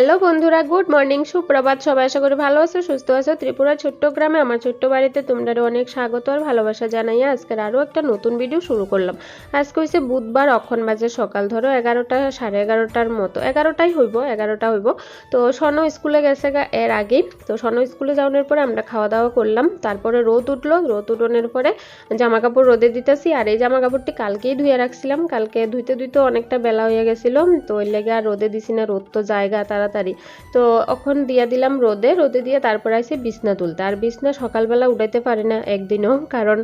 Hello বন্ধুরা, good morning, সুপ্রভাত। সবাই আশা করি ভালো আছো, সুস্থ আছো। ত্রিপুরা ছোট্ট গ্রামে আমার ছোট্ট বাড়িতে তোমরা অনেক স্বাগত আর ভালোবাসা জানাইয়া আজকের আরও একটা নতুন ভিডিও শুরু করলাম। আজকে হয়েছে বুধবার, অক্ষণ বাজে সকাল, ধরো এগারোটা, সাড়ে এগারোটার মতো। এগারোটাই হইব, এগারোটা হইব। তো সন স্কুলে গেছে এর আগেই। তো সন স্কুলে যাওয়ানোর পরে আমরা খাওয়া দাওয়া করলাম। তারপরে রোদ উঠল। রোদ উঠোনের পরে জামা কাপড় রোদে দিতেছি। আর এই জামা কাপড়টি কালকেই ধুয়ে রাখছিলাম। কালকে ধুইতে ধুইতে অনেকটা বেলা হয়ে গেছিল। তো ওই লেগে আর রোদে দিছি না। রোদ তো জায়গা তাড়াতাড়ি। তো এখন দিয়া দিলাম রোদে রোদে দিয়ে তারপর আইসি বিছনা তুলতে। আর বিছনা সকালবেলা উঠাইতে পারি না একদিনও, কারণ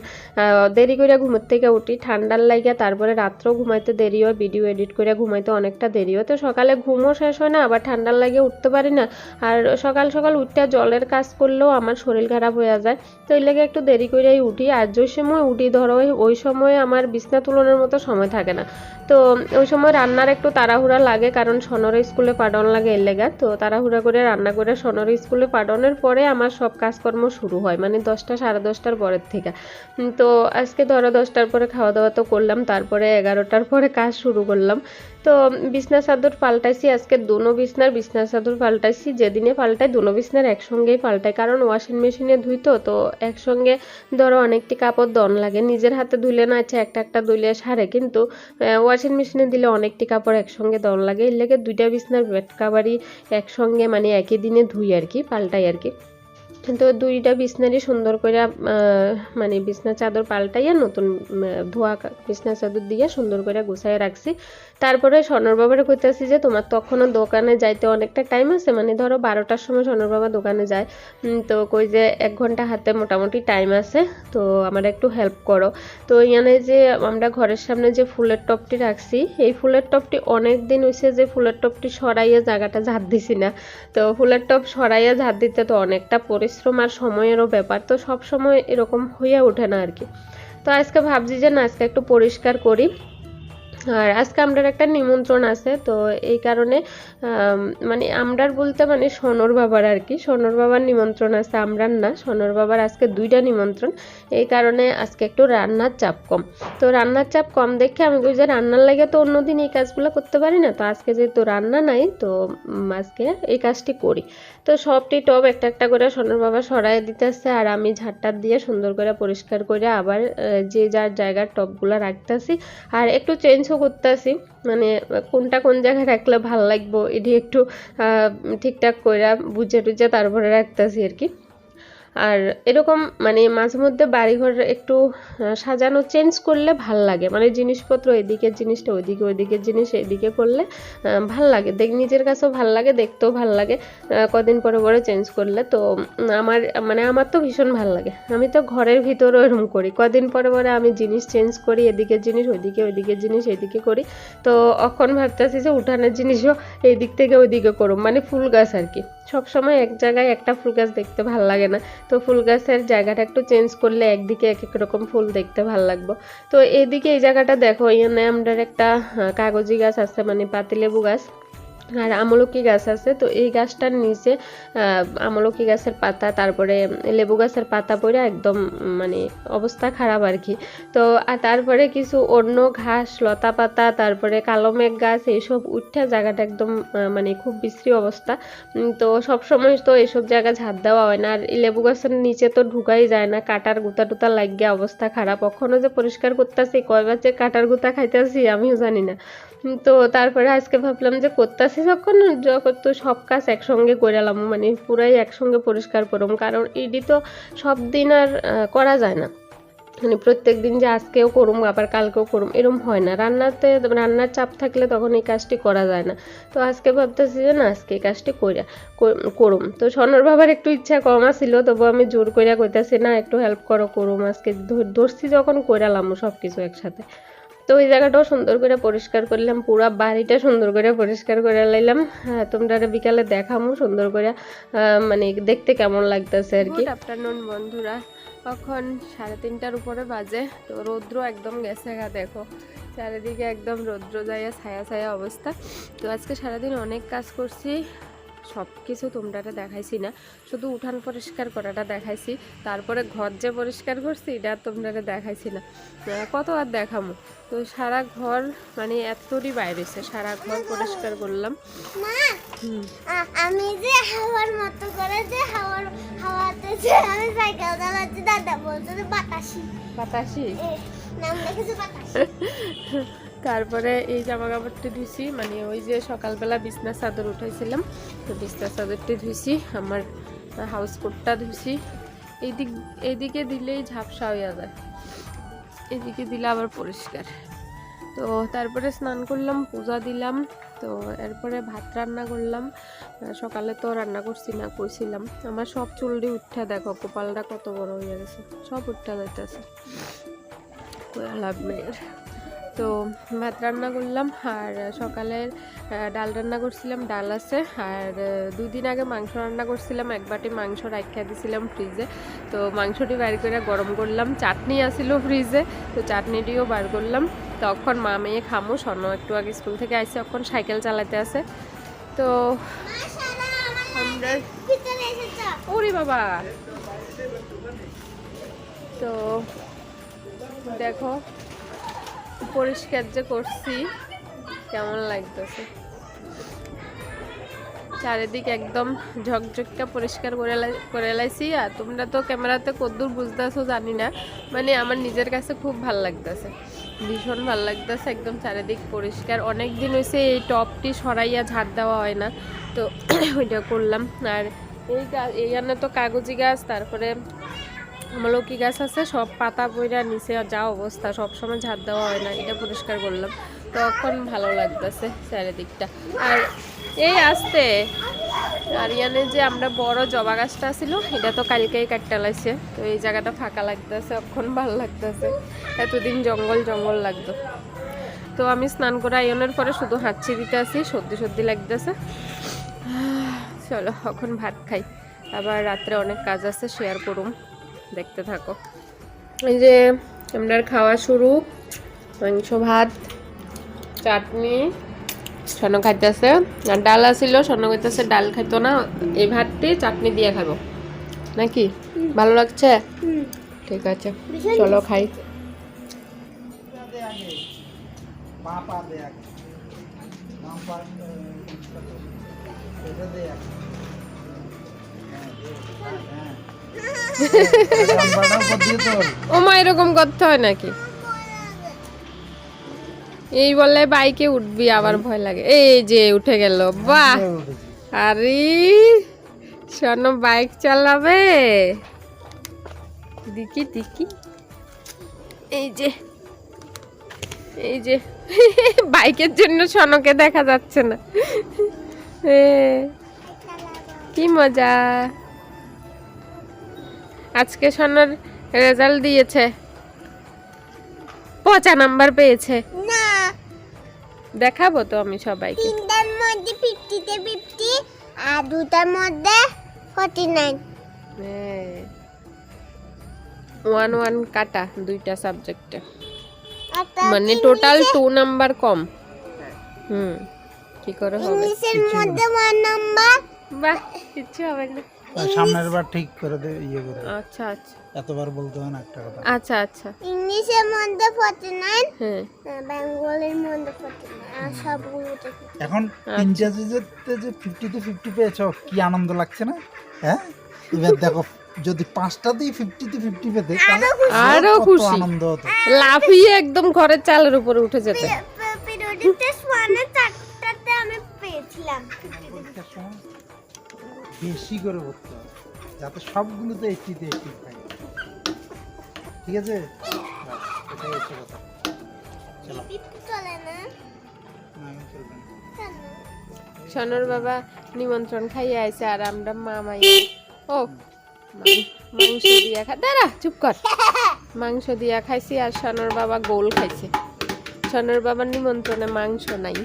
দেরি করে ঘুমের থেকে উঠি। ঠান্ডার লাগিয়া তারপরে রাত্রেও ঘুমাইতে দেরি হয়, ভিডিও এডিট করে ঘুমাইতে অনেকটা দেরি হয়। তো সকালে ঘুমও শেষ হয় না, আবার ঠান্ডার লাগিয়ে উঠতে পারি না। আর সকাল সকাল উঠতে জলের কাজ করলেও আমার শরীর খারাপ হয়ে যায়। তো এই লেগে একটু দেরি করেই উঠি। আর যে সময় উঠি, ধরো, ওই সময় আমার বিছনা তুলনের মতো সময় থাকে না। তো ওই সময় রান্নার একটু তাড়াহুড়া লাগে, কারণ সনর স্কুলে পাঠানো লাগে এর লেগা তো তাড়াহুড়া করে রান্না করে সনর স্কুলে পাঠানোর পরে আমার সব কাজকর্ম শুরু হয় মানে দশটা, সাড়ে দশটার পরের থেকে। তো আজকে ধরো দশটার পরে খাওয়া দাওয়া তো করলাম, তারপরে এগারোটার পরে কাজ শুরু করলাম। তো বিছনা চাদর পাল্টাইছি, আজকে দুনো বিছনার বিছনা চাদর পাল্টাইছি, যেদিনে পাল্টাই দুনো বিছনার একসঙ্গেই পাল্টাই। কারণ ওয়াশিং মেশিনে ধুই তো একসঙ্গে ধরো অনেকটি কাপড় দন লাগে। নিজের হাতে ধুলে না আচ্ছা একটা একটা ধুইলে সারে, কিন্তু ওয়াশিং মেশিনে দিলে অনেকটি কাপড় একসঙ্গে দন লাগে। এর লেগে দুইটা বিছনার বেড কাভারই একসঙ্গে মানে একই দিনে ধুই আর কি, পাল্টাই আর কি। তো দুইটা বিছনারই সুন্দর করে মানে বিছনা চাদর পাল্টাইয়া নতুন ধোয়া বিছনা চাদর দিয়ে সুন্দর করে গুছাইয়া রাখছি। তারপরে সনর বাবারে কইতেছি যে, তোমার তখনও দোকানে যাইতে অনেকটা টাইম আছে। মানে ধরো বারোটার সময় সনর বাবা দোকানে যায়। তো কই যে, এক ঘণ্টা হাতে মোটামুটি টাইম আছে, তো আমার একটু হেল্প করো। তো এখানে যে, আমরা ঘরের সামনে যে ফুলের টপটি রাখছি, এই ফুলের টপটি অনেক দিন হয়েছে যে ফুলের টপটি সরাইয়া জায়গাটা ঝাড় দিছি না। তো ফুলের টপ সরাইয়া ঝাড় দিতে তো অনেকটা পরিশ্রম আর সময়েরও ব্যাপার। তো সব সময় এরকম হয়ে ওঠে না আর কি। তো আজকে ভাবছি যে, না, আজকে একটু পরিষ্কার করি। আর আজকে আমরার একটা নিমন্ত্রণ আছে, তো এই কারণে মানে আমরার বলতে মানে সনর বাবার আর কি, সনর বাবার নিমন্ত্রণ আছে, আমরার না, সনর বাবার আজকে দুইটা নিমন্ত্রণ, এই কারণে আজকে একটু রান্নার চাপ কম। তো রান্নার চাপ কম দেখে আমি বুঝি রান্নার লাগে তো অন্যদিন এই কাজগুলো করতে পারি না, তো আজকে যেহেতু রান্না নাই, তো আজকে এই কাজটি করি। তো সবটি টব একটা একটা করে সোনার বাবা সরাই দিতেছে, আর আমি ঝাড়টার দিয়ে সুন্দর করে পরিষ্কার করে আবার যে যার জায়গার টবগুলো রাখতেছি, আর একটু চেঞ্জও করতেছি। মানে কোনটা কোন জায়গায় রাখলে ভালো লাগবো, এটি একটু ঠিকঠাক করে বুঝে টুঝে তারপরে রাখতেছি আর কি। আর এরকম মানে মাঝে মধ্যে বাড়িঘর একটু সাজানো চেঞ্জ করলে ভালো লাগে। মানে জিনিসপত্র এদিকের জিনিসটা ওইদিকে ওইদিকের জিনিস এদিকে করলে ভালো লাগে। দেখ, নিজের কাছেও ভালো লাগে, দেখতেও ভালো লাগে। কদিন পরে পরে চেঞ্জ করলে তো আমার মানে আমার তো ভীষণ ভালো লাগে। আমি তো ঘরের ভিতরেও এরকম করি। কদিন পরে পরে আমি জিনিস চেঞ্জ করি, এদিকের জিনিস ওইদিকে ওইদিকের জিনিস, এদিকে করি। তো এখন ভাবতেছি যে উঠানের জিনিসও এই দিক থেকে ওইদিকে করুম। মানে ফুল গাছ আর কি। সবসময় এক জায়গায় একটা ফুল গাছ দেখতে ভালো লাগে না। তো ফুল গাছের জায়গাটা একটু চেঞ্জ করলে একদিকে এক এক রকম ফুল দেখতে ভালো লাগবো। তো এদিকে এই জায়গাটা দেখো এখানে আমাদের একটা কাগজি গাছ আছে মানে পাতিলেবু গাছ। আর আমলকি গাছ আছে, তো এই গাছটার নিচে আমলকি গাছের পাতা, তারপরে লেবু গাছের পাতা পড়ে একদম মানে অবস্থা খারাপ আর কি। তো, আর তারপরে কিছু অন্য ঘাস, লতা পাতা, তারপরে কালো মেঘ গাছ, এইসব উঠে জায়গাটা একদম মানে খুব বিশ্রী অবস্থা। তো সব সময় তো এইসব জায়গা ঝাড় দেওয়া হয় না। আর লেবু গাছের নিচে তো ঢুকাই যায় না, কাটার গুতা টুতা লাগিয়ে অবস্থা খারাপ। কখনো যে পরিষ্কার করতেছি, কয়বার যে কাটার গুতা খাইতেছি, আমিও জানি না। তো তারপরে আজকে ভাবলাম যে করতেছি যখন যখন তো সব কাজ একসঙ্গে করালাম মানে পুরাই একসঙ্গে পরিষ্কার করলাম কারণ এডি তো সব দিন আর করা যায় না। মানে প্রত্যেক দিন যে আজকেও করুম, আবার কালকেও করুম, এরম হয় না। রান্নাতে, রান্নার চাপ থাকলে তখন এই কাজটি করা যায় না। তো আজকে ভাবতেছি যে না, আজকে এই কাজটি করিয়া করুম। তো সনর বাবার একটু ইচ্ছা কম আছিল, তবু আমি জোর কইরা কইতাছি, না, একটু হেল্প করো, করুম, আজকে ধরছি যখন, কইরালাম সব কিছু একসাথে। তো ওই জায়গাটাও সুন্দর করে পরিষ্কার করলাম, পুরা বাড়িটা সুন্দর করে পরিষ্কার করে লাইলাম হ্যাঁ তোমরা বিকালে দেখামো সুন্দর করে। মানে দেখতে কেমন লাগতেছে আর কি। আফটারনুন বন্ধুরা। এখন সাড়ে তিনটার উপরে বাজে। তো রৌদ্র একদম গেছে গা, দেখো। চারিদিকে একদম রৌদ্র যাইয়া ছায়া ছায়া অবস্থা। তো আজকে সারাদিন অনেক কাজ করছি। সব কিছু তোমরা দেখাইছি না। শুধু উঠান পরিষ্কার করাটা দেখাইছি। তারপরে ঘর যে পরিষ্কার করছি এটা তোমরা দেখাইছি না। কত আর দেখামো? তো সারা ঘর মানে এতই বাইরেছে সারা ঘর পরিষ্কার করলাম। আমি যে হাওয়ার মতো করে যে হাওয়ার হাওয়াতে যে আমি সাইকেল চালাচ্ছি দাদা বলছে যে বাতাসি। বাতাসি? নাম লিখেছে বাতাসি। তারপরে এই জামা কাপড়টি ধুইছি মানে ওই যে সকালবেলা বিছনার চাদর উঠাইছিলাম, তো বিছনার চাদরটি ধুইছি, আমার হাউস কোটটা ধুইছি। এইদিক, এইদিকে দিলেই ঝাপসা হয়ে যায় এদিকে দিলে আবার পরিষ্কার। তো তারপরে স্নান করলাম, পূজা দিলাম, তো এরপরে ভাত রান্না করলাম। সকালে তো রান্না করছি না কইছিলাম আমার সব চুলটি উঠা দেখো, কপালটা কত বড় হয়ে গেছে, সব উঠা যাইতেছে। লাভ নেই। তো ভাত রান্না করলাম আর সকালের ডাল রান্না করছিলাম, ডাল আছে। আর দুদিন আগে মাংস রান্না করছিলাম, এক বাটি মাংস রাখা দিছিলাম ফ্রিজে তো মাংসটি বাইর করে গরম করলাম। চাটনি আসিল ফ্রিজে তো চাটনিটিও বার করলাম। তখন মা মেয়ে খামো, স্বর্ণ একটু আগে স্কুল থেকে আইসে এখন সাইকেল চালাতে আছে। তো আমরা ওরে বাবা! তো দেখো পরিষ্কার যে করছি, কেমন লাগতেছে? চারিদিক একদম ঝকঝকটা পরিষ্কার করে করে লাইছি, আর তোমরা তো ক্যামেরাতে কদ্দূর বুঝতেছো, জানি না। মানে আমার নিজের কাছে খুব ভালো লাগতেছে। ভীষণ ভালো লাগতেছে, একদম চারিদিক পরিষ্কার। অনেক দিন হয়েছে এই টপটি সরাইয়া ঝাড় দেওয়া হয় না। তো ওইটা করলাম। আর এই এইখানে তো কাগজি গাছ, তারপরে আমলকি গাছ আছে, সব পাতা পইরা নিচে যা অবস্থা, সব সময় দেওয়া হয় না, এটা পরিষ্কার করলাম। তখন ভালো লাগতেছে চারিদিকটা। আর এই আসতে আর ইয়ানে যে আমরা বড় জবা গাছটা ছিল এটা তো কালকেই কাটতে লাগছে। তো এই জায়গাটা ফাঁকা লাগতেছে অক্ষণ ভালো লাগতেছে। এতদিন জঙ্গল জঙ্গল লাগতো। তো আমি স্নান করে আয়নের পরে শুধু হাঁচি দিতে আসি সর্দি সর্দি লাগতেছে। চলো, এখন ভাত খাই। আবার রাত্রে অনেক কাজ আছে শেয়ার করুম। দেখতে থাকো। এই যে আমরা খাওয়া শুরু। মাংস ভাত চাটনি স্বর্ণ খাইতেছে। আর ডাল আছিল স্বর্ণ খাইতেছে ডাল খাইতো না। এই ভাতটি চাটনি দিয়ে খাব নাকি? ভালো লাগছে? ঠিক আছে চলো খাই। হ্যাঁ, ও মা এরকম করতে হয় নাকি? এই বলে বাইকে উঠবি, আবার ভয় লাগে। এই যে, উঠে গেল। বাহ! আরে স্বর্ণ বাইক চালাবে। দেখি দেখি এই যে এই যে, বাইকের জন্য সনকে দেখা যাচ্ছে না। কি মজা। আজকে স্বর্ণর রেজাল্ট দিয়েছে। পচা নাম্বার পেয়েছে। না। দেখাবো তো আমি সবাইকে। তিনটার মধ্যে ফিফটিতে ফিফটি আর দুটার মধ্যে ফর্টি নাইন ওয়ান ওয়ান কাটা দুইটা সাবজেক্টে মানে টোটাল টু নাম্বার কম। হুম। কি করে হবে? ইংলিশের মধ্যে ওয়ান নাম্বার বাহ কিচ্ছু হবে না। সামনের বার ঠিক করে দে ইয়ে করে। আচ্ছা আচ্ছা। এতবার বলতে হয় না একটা কথা। আচ্ছা আচ্ছা। মধ্যে ফর্টি নাইন হ্যাঁ। বেঙ্গলের মধ্যে ফর্টি নাইন আর সবগুলোতে এখন ইংরেজিতে যে ফিফটিতে ফিফটি পেয়েছ কি আনন্দ লাগছে না? হ্যাঁ? এবার দেখো যদি পাঁচটাতেই ফিফটিতে ফিফটি পেতে তাহলে আরও খুশি। আনন্দ হতো। লাফিয়ে একদম ঘরের চালের উপরে উঠে যেতে। আমি পেয়েছিলাম বেশি করে করতে হবে। যাতে সবগুলোতে এইটিতে এইটি থাকে। ঠিক আছে? এটাই হচ্ছে কথা। চলো? সনর বাবা নিমন্ত্রণ খাইয়ে আইছে আর আমরা মামাই। ও মাংস দিয়া খা দাঁড়া চুপ কর। মাংস দিয়া খাইছি আর সনর বাবা গোল খাইছে। সনর বাবার নিমন্ত্রণে মাংস নাই।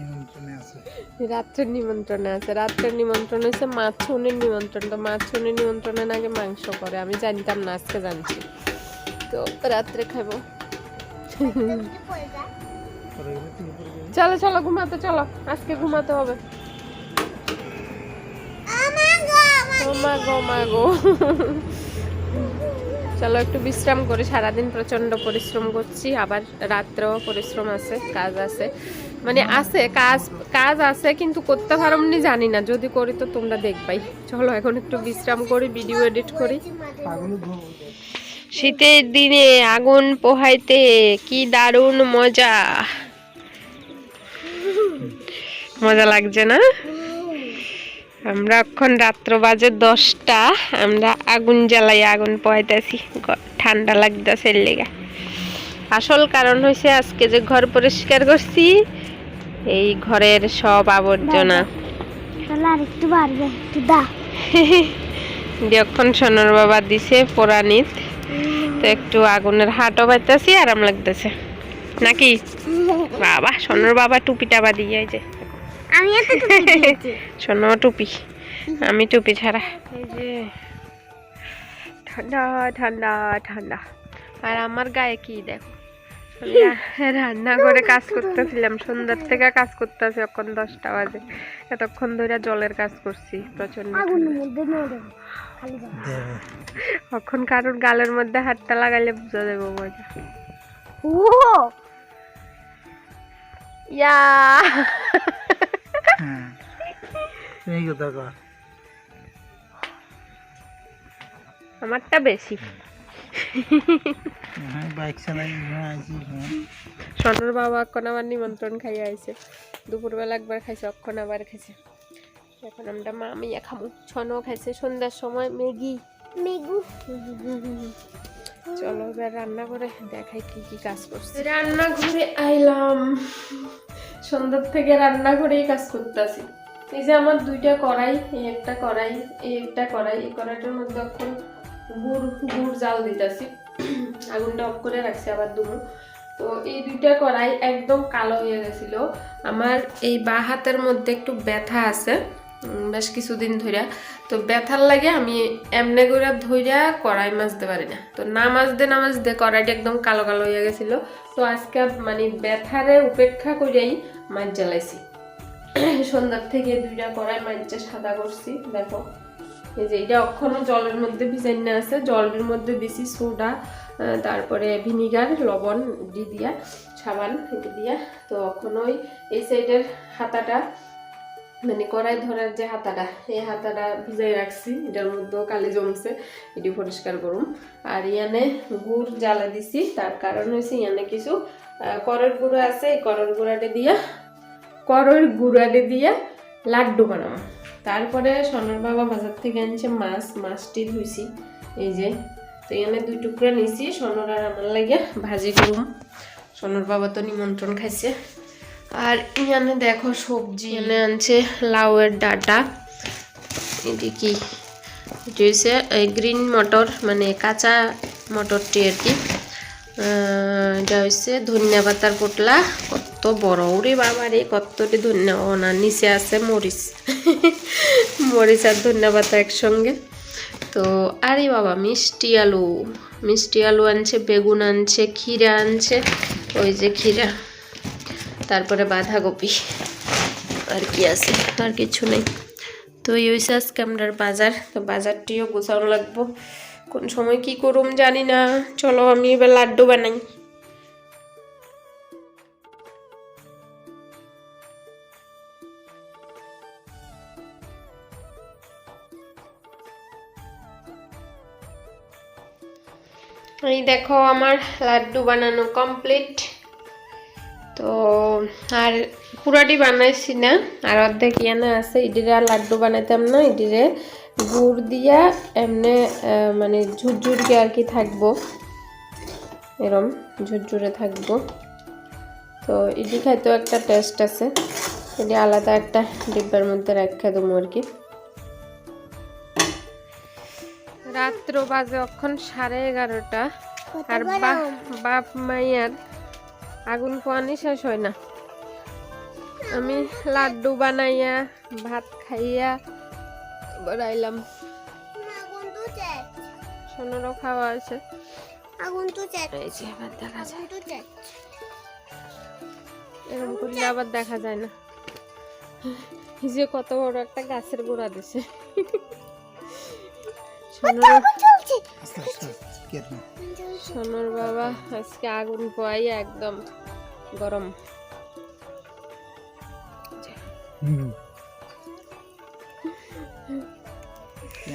নিমন্ত্রণে আছে। রাত্রের নিমন্ত্রণে আছে। রাত্রের নিমন্ত্রণ নিমন্ত্রণ। তো মাছ ছুনির নিমন্ত্রণের আগে মাংস করে। আমি জানতাম না, আজকে জানছি। তো রাত্রে যাবি। চলো চলো, ঘুমাতে, চলো। আজকে ঘুমাতে হবে। চলো, একটু বিশ্রাম করি। সারাদিন প্রচণ্ড পরিশ্রম করছি। আবার রাত্রেও পরিশ্রম আছে, কাজ আছে। মানে আছে, কাজ কাজ আছে কিন্তু করতে পারমনি জানি না। যদি করি তো তোমরা দেখবাই। চলো এখন একটু বিশ্রাম করি ভিডিও এডিট করি। শীতের দিনে আগুন পোহাইতে কি দারুণ মজা। মজা লাগছে না? আমরা এখন রাত্র বাজে দশটা, আমরা আগুন জ্বালাই আগুন পোহাইতেছি। ঠান্ডা লাগতেছে লেগে। আসল কারণ হয়েছে আজকে যে ঘর পরিষ্কার করছি এই ঘরের সব আবর্জনা। যখন সোনার বাবা দিছে পোড়ানিত। তো একটু আগুনের হাটও বাড়তেছি আরাম লাগতেছে। নাকি? বাবা সোনার বাবা টুপিটা বা দিয়ে যে। এত টুপি সোনো টুপি আমি টুপি ছাড়া। ঠান্ডা ঠান্ডা ঠান্ডা। আর আমার গায়ে কি দেখো? রান্না করে কাজ করতেছিলাম সন্ধ্যার থেকে কাজ করতেছি এখন দশটা বাজে। এতক্ষণ ধরে জলের কাজ করছি প্রচণ্ড দেবে এখন কারোর গালের মধ্যে হাতটা লাগাইলে বুঝা যাবে মজা। ইয়া! হ্যাঁ। এই কথা কর। আমারটা বেশি। বাইক চালাই হ্যাঁ হ্যাঁ। সোনার বাবা এখন আমার নিমন্ত্রণ খাইয়ে আইছে। দুপুরবেলা একবার খাইছে অক্ষণ আবার খাইছে। এখন আমরা মা মিয়া খামু। ছনও খাইছে সন্ধ্যার সময় ম্যাগি। মেগু চলো এবার রান্না করে দেখাই কি কি কাজ করছে। রান্না ঘরে আইলাম। সন্ধ্যার থেকে রান্না করেই কাজ করতেছি। এই যে আমার দুইটা কড়াই এই একটা কড়াই এই একটা কড়াই। এই কড়াইটার মধ্যে এখন গুড় গুড় জাল দিতেছি। আগুনটা অফ করে রাখছি আবার দুমো তো এই দুইটা কড়াই একদম কালো হয়ে গেছিল। আমার এই বা হাতের মধ্যে একটু ব্যথা আছে বেশ কিছুদিন ধইরা। তো ব্যথার লাগে আমি এমনি করে ধইরা কড়াই মাজতে পারি না। তো না মাজতে না মাজতে কড়াইটা একদম কালো কালো হয়ে গেছিল। তো আজকে মানে ব্যথারে উপেক্ষা করিয়াই মাছ জ্বালাইছি। সন্ধ্যার থেকে দুইটা কড়াই মাছটা সাদা করছি, দেখো। এই যে এটা এখনও জলের মধ্যে ভিজাইনা আছে। জলের মধ্যে দিছি সোডা তারপরে ভিনিগার, লবণ দি দিয়া, সাবান এটা দিয়া। তো ওই এই সাইডের হাতাটা মানে কড়াই ধরার যে হাতাটা, এই হাতাটা ভিজাই রাখছি। এটার মধ্যেও কালি জমছে, এটি পরিষ্কার করুম আর ইয়ানে গুড় জ্বালা দিছি, তার কারণ হয়েছে ইয়ানে কিছু করর গুঁড়ো আছে, এই করর গুঁড়াটা দিয়া, করর গুঁড়াটা দিয়া লাড্ডু বানাবো। তারপরে সোনার বাবা বাজার থেকে আনছে মাছ, মাছটি ধুইছি। এই যে, তো এখানে দুই টুকরা নিছি, সোনার আর আমার লাগে ভাজি করুম সোনার বাবা তো নিমন্ত্রণ খাইছে। আর এখানে দেখো সবজি এনে আনছে, লাউয়ের ডাটা। এটি কি? গ্রিন মটর মানে কাঁচা মটরটি আর কি। এটা হচ্ছে ধনিয়া পাতার পোটলা কত বড়, ওরে বাবা রে, কতটি ধনিয়া। না, নিচে আছে মরিচ। মরিচ আর ধনিয়া পাতা একসঙ্গে। তো, আরে বাবা, মিষ্টি আলু। মিষ্টি আলু আনছে, বেগুন আনছে, ক্ষীরা আনছে। ওই যে ক্ষীরা। তারপরে বাঁধাকপি। আর কি আছে? আর কিছু নেই। তো এই হয়েছে আজকে আমরার বাজার। তো বাজারটিও গোছানো লাগবো। কোন সময় কি করুম জানি না। চলো, আমি এবার লাড্ডু বানাই। এই দেখো, আমার লাড্ডু বানানো কমপ্লিট তো, আর পুরাটি বানাইছি না, আর অর্ধেক ইয়ানা আছে, ইডিরে আর লাড্ডু বানাইতাম না, ইডিরে। গুড় দিয়া এমনি মানে ঝুরঝুরকে আর কি থাকব। এরম ঝুরঝুরে থাকব। তো ইডি খাইতেও একটা টেস্ট আছে। এটি আলাদা একটা ডিব্বার মধ্যে রাখা দেবো আর কি। রাত্র বাজে অক্ষণ সাড়ে এগারোটা। আর বাপ মাইয়ার আগুন পোয়ানি শেষ হয় না। আমি লাড্ডু বানাইয়া ভাত খাইয়া বেড়াইলাম। সোনারও খাওয়া আছে। আগুন তো যে আবার দেখা যায়। এরকম করলে আবার দেখা যায় না। যে কত বড় একটা গাছের গোড়া দিছে। সোনুর বাবা আজকে আগুন পোয়াই একদম গরম। হুম।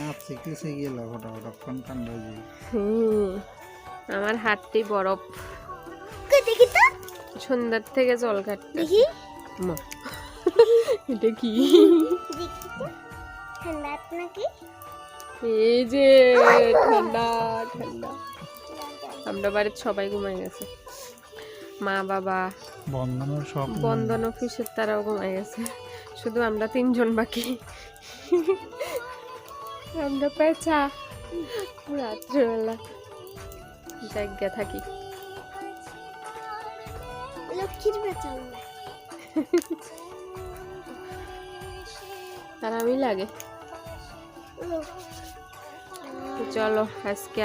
পেঁয়াজ শিখেছে গেল ফটাফট কোন কাণ্ড যে আমার হাতটি বরফ। দেখি তো। সন্ধ্যার থেকে জল কাটতে। দেখি। মা এটা কি? ঠান্ডা নাকি? এই যে ঠান্ডা ঠান্ডা। আমরা বাড়ির সবাই ঘুমাই গেছে। মা বাবা। বন্ধনের সব বন্ধন অফিসের তারাও ঘুমাই গেছে। শুধু আমরা তিনজন বাকি। আমরা পেঁচা রাত্রেবেলা। জায়গা থাকি। লক্ষ্মীর বেচা আমরা আমি লাগে। চলো আজকে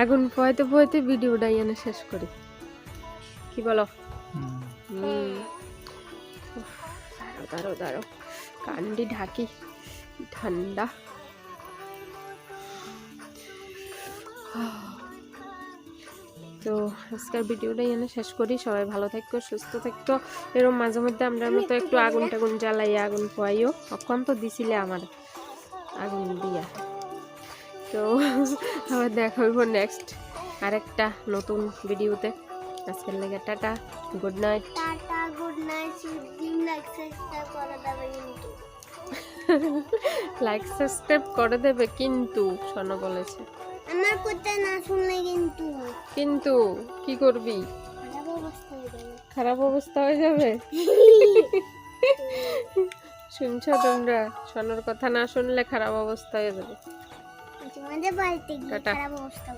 আগুন পোয়াইতে পোয়াইতে ভিডিওটা এনে শেষ করি। কি বলো? দাঁড়ো দাঁড়ো কান্ডি ঢাকি। ঠান্ডা। তো আজকের ভিডিওটাই এনে শেষ করি। সবাই ভালো থাকতো সুস্থ থাকতো এরকম মাঝে মধ্যে আমরা মতো একটু আগুন টাগুন জ্বালাই আগুন পোয়াইও অক্ষণ তো দিছিলে আমার আগুন দিয়া। তো আবার দেখা হইব নেক্সট আরেকটা নতুন ভিডিওতে। আজকের লেগে tata good night tata good night like subscribe করে দেবে কিন্তু। শোনো বলেছে। আমার কথা না শুনলে কিন্তু। কিন্তু কি করবি? খারাপ অবস্থা হয়ে যাবে। খারাপ অবস্থা হয়ে যাবে? শুনছো তোমরা? শোনোর কথা না শুনলে খারাপ অবস্থা হয়ে যাবে। তোমাদের বাড়িতে গিয়ে খারাপ অবস্থা